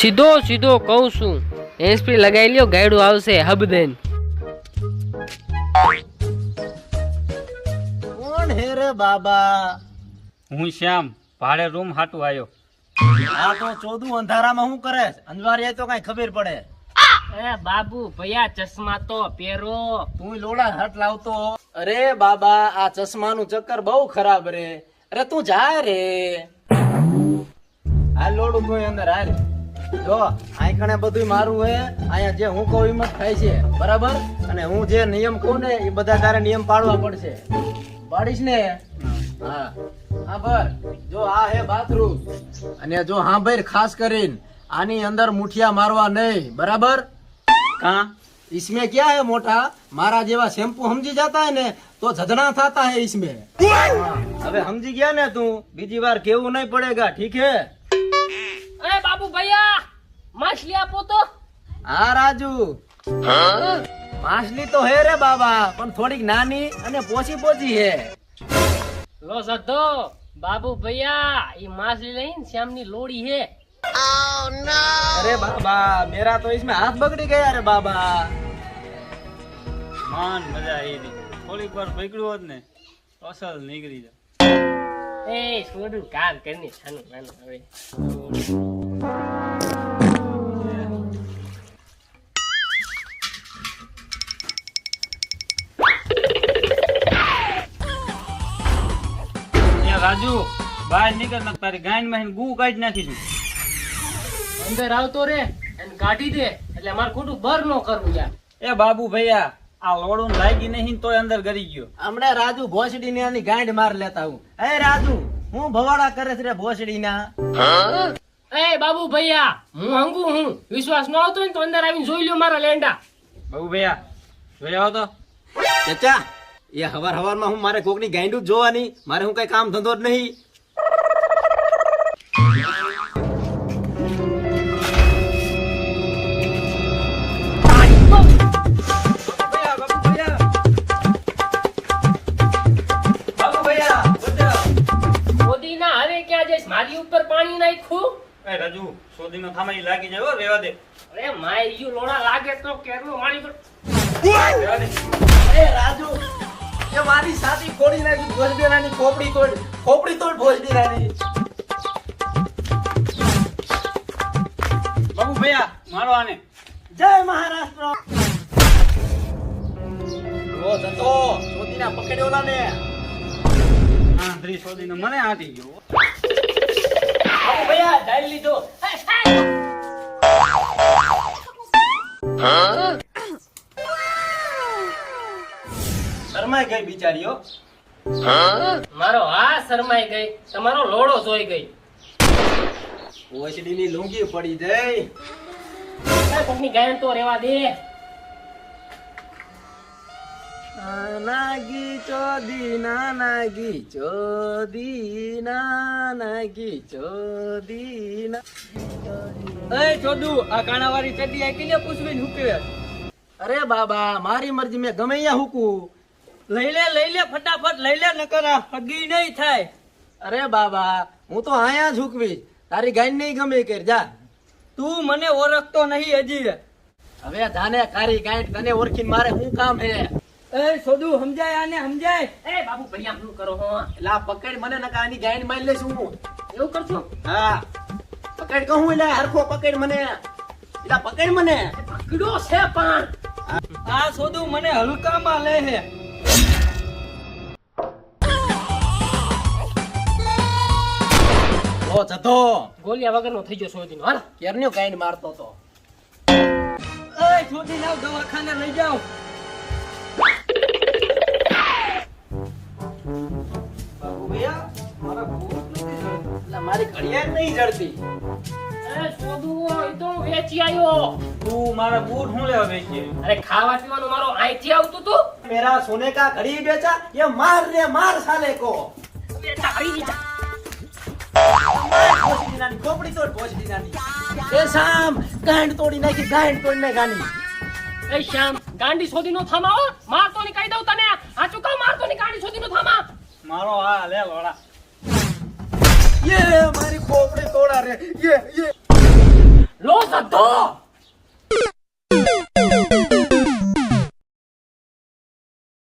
સીધો સીધો કહું છું. એસપી લગાવી લ્યો ગાયડું આવશે હબ દેન કોણ હે રે બાબા? હું શ્યામ ભાડે રૂમ હાટુ આવ્યો આ તો ચોદુ અંધારામાં શું કરે અંજવારી તો કઈ ખબર પડે. એ બાબુ ભૈયા ચશ્મા તો પહેરો. તું લોડા હાથ લાવતો અરે બાબા આ ચશ્માનું ચક્કર બહુ ખરાબ રે. અરે તું જા રે. આ લોડું કોઈ અંદર હાલ. જો આઈકણે બધું મારું હે અહીંયા જે હું કહું એમ જ થાય છે બરાબર અને હું જે નિયમ કહું ને એ બધા તારે નિયમ પાડવા પડશે પાડીશ ને હા હા બર જો આ હે બાથરૂમ અને જો હા ભાઈ ખાસ કરીને આની અંદર મુઠિયા મારવા નહીં બરાબર કાં इसमें क्या है मोटा मारा जेवा शैम्पू समझी जाता है ने तो झदना थाता है इसमें હવે સમજી ગયા ને તું બીજી વાર કેવું નહીં પડેગા ઠીક હે એ બાબુ ભૈયા માછલી આપો તો હા રાજુ માછલી તો હે રે બાબા પણ થોડીક નાની અને પોચી પોચી હે લો સધો બાબુ ભૈયા ઈ માછલી લઈને શ્યામની લોડી હે અરે બાબા મેરા તો इसमें हाथ बगड़ी गया रे बाबा માન મજા આવી હતી થોડીક વાર પકડ્યું હોત ને તો અસલ નીકળી જાય એ છોડું કામ કરીને છાનું નાનું હવે રાજુ બહાર નીકળ ને તારી ગાયનમાં ગુ કાઢી નાખીશું અંદર આવતો રે અને કાઢી દે એટલે અમારે ખોટું બર નો કરવું યાર. એ બાબુ ભૈયા આ લોડું લાગી નહીં તોય અંદર ગરી ગયો. હમણાં રાજુ ભોસડી ને આની ગાંઠ માર લેતા હું એ રાજુ હું ભવાડા કરે છે રે ભોસડી ના એ બાબુ ભૈયા હું હંગુ હું. વિશ્વાસ ન આવતો ને તો અંદર આવીને જોઈ લ્યો મારા લેંડા. બાબુ ભૈયા જોઈ આવો તો. ચચા એ હવાર હવારમાં હું મારે કોકની ગાંડું જ જોવાની. મારે હું કઈ કામ ધંધો જ નહીં. ના મારી ઉપર પાણી નાખ્યું? એ રાજુ સોદી નો થામા લાગી જાય હો, રેવા દે. અરે માર્યું લોડા લાગે તો કેરલો પાણી પર રાજુ એ મારી સાથી ખોડી નાખી ભોજબેરાની ખોપડી તોડ ખોપડી તોડ ભોજબેરાની બાબુ ભૈયા મારો આને. જય મહારાષ્ટ્ર. ઓ જતો સોદીના પકડ્યો ના ને હા ધ્રી સોદી નો મને આટી ગયો. હો. બાબુ ભૈયા ડાળી લીધો. શરમાઈ ગઈ બિચારીઓ. મારો હા શરમાઈ ગઈ તમારો લોડો જોઈ ગઈ. ઓસડી ની લુંગી પડી જઈ એ કોકની ગાયન તો રેવા દે. નાગી ચોદી ના નાગી ચોદી ના નાગી ચોદી. ના એ ચોદુ આ કાણાવાળી ચડ્ડી આ કે પૂછવીને હુકવે અરે બાબા મારી મરજી મેં ગમે અહીંયા હુકું. લઈ લે લઈ લે ફટાફટ લઈ લે નકર આ હગી નહીં થાય. અરે બાબા હું તો આયા હુકવી. તારી ગાય નહીં ગમે કર જા. તું મને ઓળખતો નહીં હજી. હવે જાને કારી ગાય તને ઓળખીને મારે શું કામ હે એ સોદુ સમજાય આને સમજાય. એ બાબુ ભૈયા શું કરો હો? લા પકડ મને નકા આની ગાય મારી લેશું હું. એવું કરશો? હા. પકડ કહું એટલે હરખો પકડ મને. એટલે પકડ મને. પકડો છે પણ. આ સોદુ મને હલકામાં લે હે જતો જતો. ગોલિયા નો થઈ ગયો સોદી નો હાલ. કેરન્યો કાઈન મારતો તો. એ સોદી નાવ દવાખાને લઈ જાવ બાબુ ભૈયા મારા ભૂત નથી જડતી. મારી ઘડિયાળ નહીં જડતી. સોને કા ઘડી બેચા એ માર રે માર સાલે કો. બેટા હરી જા પોચી દીનાની કોપડી તોડ પોચી દીનાની એ શામ ગાંડ તોડી નાખી ગાંડ તોડી નાખાની એ શામ ગાંડી શોધીનો થામાવો મારતો ની કહી દઉં તને. આ ચુકા મારતો ની ગાંડી શોધીનો થામા. મારો આ લે લોડા. યે મારી કોપડી તોડા રે. યે